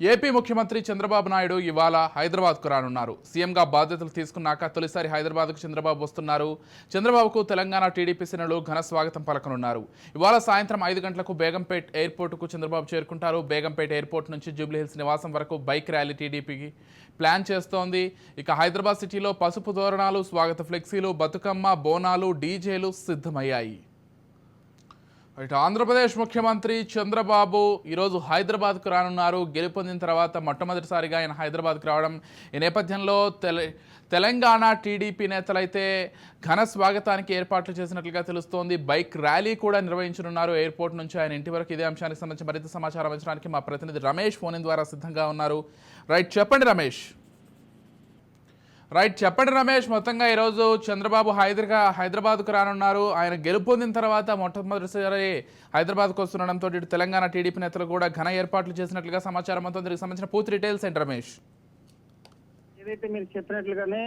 AP ముఖ్యమంత్రి చంద్రబాబు నాయుడు ఇవాళ హైదరాబాద్కు రానున్నారు. సీఎంగా బాధ్యతలు తీసుకున్నాక తొలిసారి హైదరాబాద్కు చంద్రబాబు వస్తున్నారు. చంద్రబాబుకు తెలంగాణ టీడీపీ శ్రేణులు ఘన స్వాగతం పలకనున్నారు. ఇవాళ సాయంత్రం ఐదు గంటలకు బేగంపేట్ ఎయిర్పోర్టుకు చంద్రబాబు చేరుకుంటారు. బేగంపేట్ ఎయిర్పోర్ట్ నుంచి జూబ్లీహిల్స్ నివాసం వరకు బైక్ ర్యాలీ టీడీపీకి ప్లాన్ చేస్తోంది. ఇక హైదరాబాద్ సిటీలో పసుపు తోరణాలు స్వాగత ఫ్లెక్సీలు బతుకమ్మ బోనాలు డీజేలు సిద్ధమయ్యాయి. ఇటు ఆంధ్రప్రదేశ్ ముఖ్యమంత్రి చంద్రబాబు ఈరోజు హైదరాబాద్కు రానున్నారు. గెలుపొందిన తర్వాత మొట్టమొదటిసారిగా ఆయన హైదరాబాద్కు రావడం. ఈ నేపథ్యంలో తెల తెలంగాణ టీడీపీ నేతలైతే ఘన స్వాగతానికి ఏర్పాట్లు చేసినట్లుగా తెలుస్తోంది. బైక్ ర్యాలీ కూడా నిర్వహించనున్నారు. ఎయిర్పోర్ట్ నుంచి ఆయన ఇంటి వరకు ఇదే అంశానికి సంబంధించి మరింత సమాచారం అందించడానికి మా ప్రతినిధి రమేష్ ఫోన్ ద్వారా సిద్ధంగా ఉన్నారు. రైట్ చెప్పండి రమేష్. రైట్ చెప్పండి రమేష్ మొత్తంగా ఈరోజు చంద్రబాబు హైదరా హైదరాబాద్కు రానున్నారు. ఆయన గెలుపొందిన తర్వాత మొట్టమొదటిసారి హైదరాబాద్కు వస్తుండడంతో ఇటు తెలంగాణ టీడీపీ నేతలు కూడా ఘన ఏర్పాట్లు చేసినట్లుగా సమాచారం అంతా దీనికి సంబంధించిన పూర్తి డీటెయిల్స్ ఏంటి రమేష్? ఏదైతే మీరు చెప్పినట్లుగానే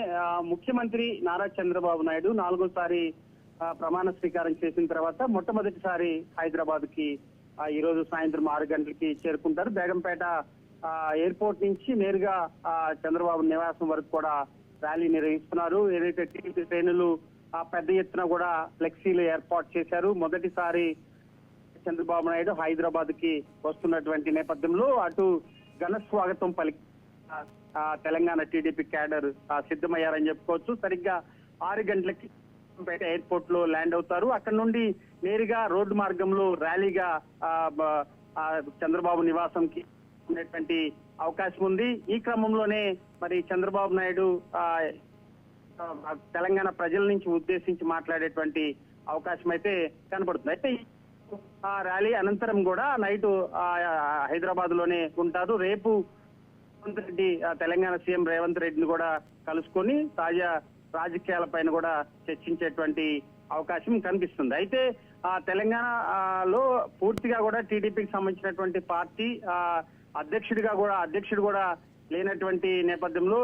ముఖ్యమంత్రి నారా చంద్రబాబు నాయుడు నాలుగోసారి ప్రమాణ స్వీకారం చేసిన తర్వాత మొట్టమొదటిసారి హైదరాబాద్కి ఈ రోజు సాయంత్రం ఆరు గంటలకి చేరుకుంటారు. బేగంపేట ఎయిర్పోర్ట్ నుంచి నేరుగా చంద్రబాబు నివాసం వరకు కూడా ర్యాలీ నిర్వహిస్తున్నారు. ఏదైతే టీడీపీ శ్రేణులు ఆ, పెద్ద ఎత్తున కూడా ఫ్లెక్సీలు ఏర్పాటు చేశారు. మొదటిసారి చంద్రబాబు నాయుడు హైదరాబాద్కి వస్తున్నటువంటి నేపథ్యంలో అటు ఘన స్వాగతం పలికి తెలంగాణ టీడీపీ క్యాడర్ ఆ, సిద్ధమయ్యారని చెప్పుకోవచ్చు. సరిగ్గా ఆరు గంటలకి బయట ఎయిర్పోర్ట్లో ల్యాండ్ అవుతారు. అక్కడ నుండి నేరుగా రోడ్డు మార్గంలో ర్యాలీగా చంద్రబాబు నివాసంకి ఉన్నటువంటి అవకాశం ఉంది. ఈ క్రమంలోనే మరి చంద్రబాబు నాయుడు తెలంగాణ ప్రజల నుంచి ఉద్దేశించి మాట్లాడేటువంటి అవకాశం అయితే కనబడుతుంది అయితే ఆ ర్యాలీ అనంతరం కూడా నైట్ హైదరాబాద్లోనే ఉంటారు. రేపు రేవంత్ రెడ్డి ఆ, తెలంగాణ సీఎం రేవంత్ రెడ్డిని కూడా కలుసుకొని తాజా రాజకీయాల పైన కూడా చర్చించేటువంటి అవకాశం కనిపిస్తుంది. అయితే ఆ తెలంగాణ లో పూర్తిగా కూడా టీడీపీకి సంబంధించినటువంటి పార్టీ ఆ, అధ్యక్షుడిగా కూడా అధ్యక్షుడు కూడా లేనటువంటి నేపథ్యంలో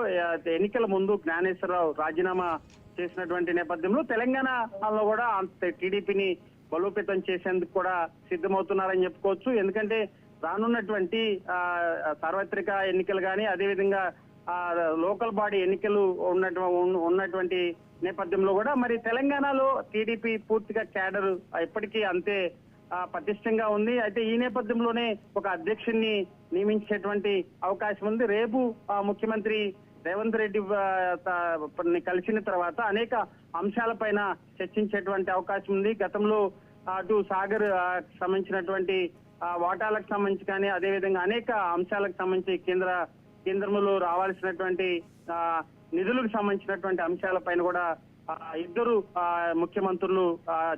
ఎన్నికల ముందు జ్ఞానేశ్వరరావు రాజీనామా చేసినటువంటి నేపథ్యంలో తెలంగాణలో కూడా టీడీపీని బలోపేతం చేసేందుకు కూడా సిద్ధమవుతున్నారని చెప్పుకోవచ్చు. ఎందుకంటే రానున్నటువంటి సార్వత్రిక ఎన్నికలు కానీ అదేవిధంగా లోకల్ బాడీ ఎన్నికలు ఉన్నటువంటి ఉన్నటువంటి నేపథ్యంలో కూడా మరి తెలంగాణలో టీడీపీ పూర్తిగా క్యాడర్ ఎప్పటికీ అంతే పటిష్టంగా ఉంది. అయితే ఈ నేపథ్యంలోనే ఒక అధ్యక్షుడిని నియమించేటువంటి అవకాశం ఉంది. రేపు ముఖ్యమంత్రి రేవంత్ రెడ్డి కలిసిన తర్వాత అనేక అంశాలపైన చర్చించేటువంటి అవకాశం ఉంది. గతంలో అటు సాగర్ సంబంధించినటువంటి వాటాలకు సంబంధించి కానీ అదేవిధంగా అనేక అంశాలకు సంబంధించి కేంద్ర కేంద్రంలో రావాల్సినటువంటి ఆ, నిధులకు సంబంధించినటువంటి అంశాలపైన కూడా ఇద్దరు ముఖ్యమంత్రులు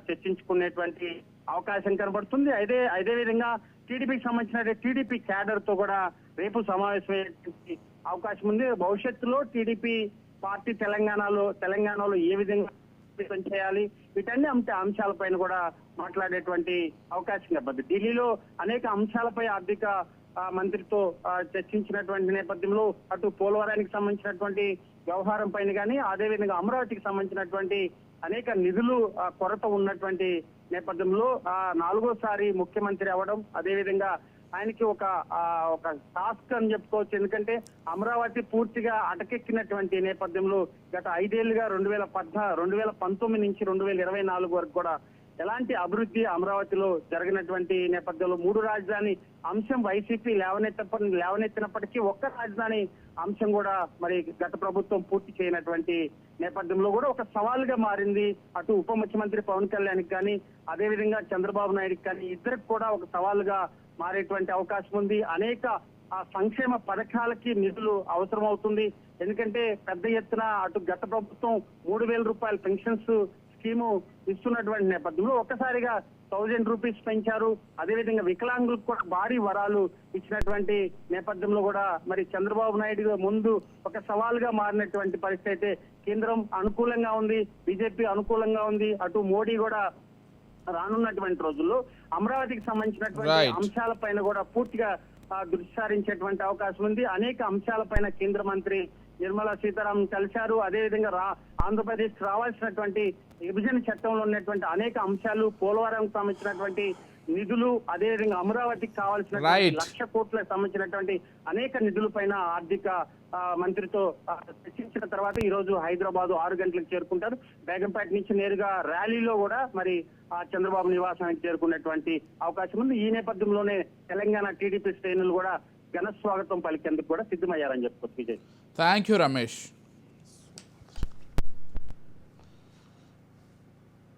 చర్చించుకునేటువంటి అవకాశం కనబడుతుంది. అదే అదే విధంగా టీడీపీకి సంబంధించిన టీడీపీ క్యాడర్తో కూడా రేపు సమావేశమయ్యేటువంటి అవకాశం ఉంది. భవిష్యత్తులో టీడీపీ పార్టీ తెలంగాణలో తెలంగాణలో ఏ విధంగా చేయాలి వీటన్ని అంశ అంశాలపైన కూడా మాట్లాడేటువంటి అవకాశం కనబడుతుంది. ఢిల్లీలో అనేక అంశాలపై ఆర్థిక మంత్రితో చర్చించినటువంటి నేపథ్యంలో అటు పోలవరానికి సంబంధించినటువంటి వ్యవహారం పైన కానీ అదేవిధంగా అమరావతికి సంబంధించినటువంటి అనేక నిధులు కొరత ఉన్నటువంటి నేపథ్యంలో ఆ నాలుగోసారి ముఖ్యమంత్రి అవ్వడం అదేవిధంగా ఆయనకి ఒక ఒక టాస్క్ అని చెప్పుకోవచ్చు. ఎందుకంటే అమరావతి పూర్తిగా అటకెక్కినటువంటి నేపథ్యంలో గత ఐదేళ్ళుగా రెండు వేల పద్నా రెండు వేల పంతొమ్మిది నుంచి రెండు వేల ఇరవై నాలుగు వరకు కూడా ఎలాంటి అభివృద్ధి అమరావతిలో జరిగినటువంటి నేపథ్యంలో మూడు రాజధాని అంశం వైసీపీ లేవనెత్త లేవనెత్తినప్పటికీ ఒక్క రాజధాని అంశం కూడా మరి గత ప్రభుత్వం పూర్తి చేయనటువంటి నేపథ్యంలో కూడా ఒక సవాలుగా మారింది. అటు ఉప ముఖ్యమంత్రి పవన్ కళ్యాణ్కి కానీ అదేవిధంగా చంద్రబాబు నాయుడుకి కానీ ఇద్దరికి కూడా ఒక సవాలుగా మారేటువంటి అవకాశం ఉంది. అనేక ఆ సంక్షేమ పథకాలకి నిధులు అవసరం అవుతుంది ఎందుకంటే పెద్ద ఎత్తున అటు గత ప్రభుత్వం మూడు వేల రూపాయల పెన్షన్స్ స్కీము ఇస్తున్నటువంటి నేపథ్యంలో ఒక్కసారిగా థౌజండ్ రూపీస్ పెంచారు అదేవిధంగా వికలాంగులకు కూడా భారీ వరాలు ఇచ్చినటువంటి నేపథ్యంలో కూడా మరి చంద్రబాబు నాయుడు ముందు ఒక సవాలుగా మారినటువంటి పరిస్థితి అయితే కేంద్రం అనుకూలంగా ఉంది బీజేపీ అనుకూలంగా ఉంది అటు మోడీ కూడా రానున్నటువంటి రోజుల్లో అమరావతికి సంబంధించినటువంటి Right. అంశాలపైన కూడా పూర్తిగా దృష్టి సారించేటువంటి అవకాశం ఉంది అనేక అంశాలపైన కేంద్ర మంత్రి నిర్మలా సీతారామన్ కలిశారు. అదేవిధంగా రా ఆంధ్రప్రదేశ్ రావాల్సినటువంటి విభజన చట్టంలో ఉన్నటువంటి అనేక అంశాలు పోలవరం సంబంధించినటువంటి నిధులు అదేవిధంగా అమరావతికి కావాల్సిన. లక్ష కోట్లకు సంబంధించినటువంటి అనేక నిధులపైన ఆర్థిక ఆ, మంత్రితో చర్చించిన తర్వాత ఈ రోజు హైదరాబాద్ ఆరు గంటలకు చేరుకుంటారు. బేగంపేట నుంచి నేరుగా ర్యాలీలో కూడా మరి చంద్రబాబు నివాసానికి చేరుకునేటువంటి అవకాశం ఉంది. ఈ నేపథ్యంలోనే తెలంగాణ టీడీపీ శ్రేణులు కూడా ఘన స్వాగతం పలికేందుకు కూడా సిద్ధమయ్యారని చెప్పుకోవచ్చు విజయ్. Thank you Ramesh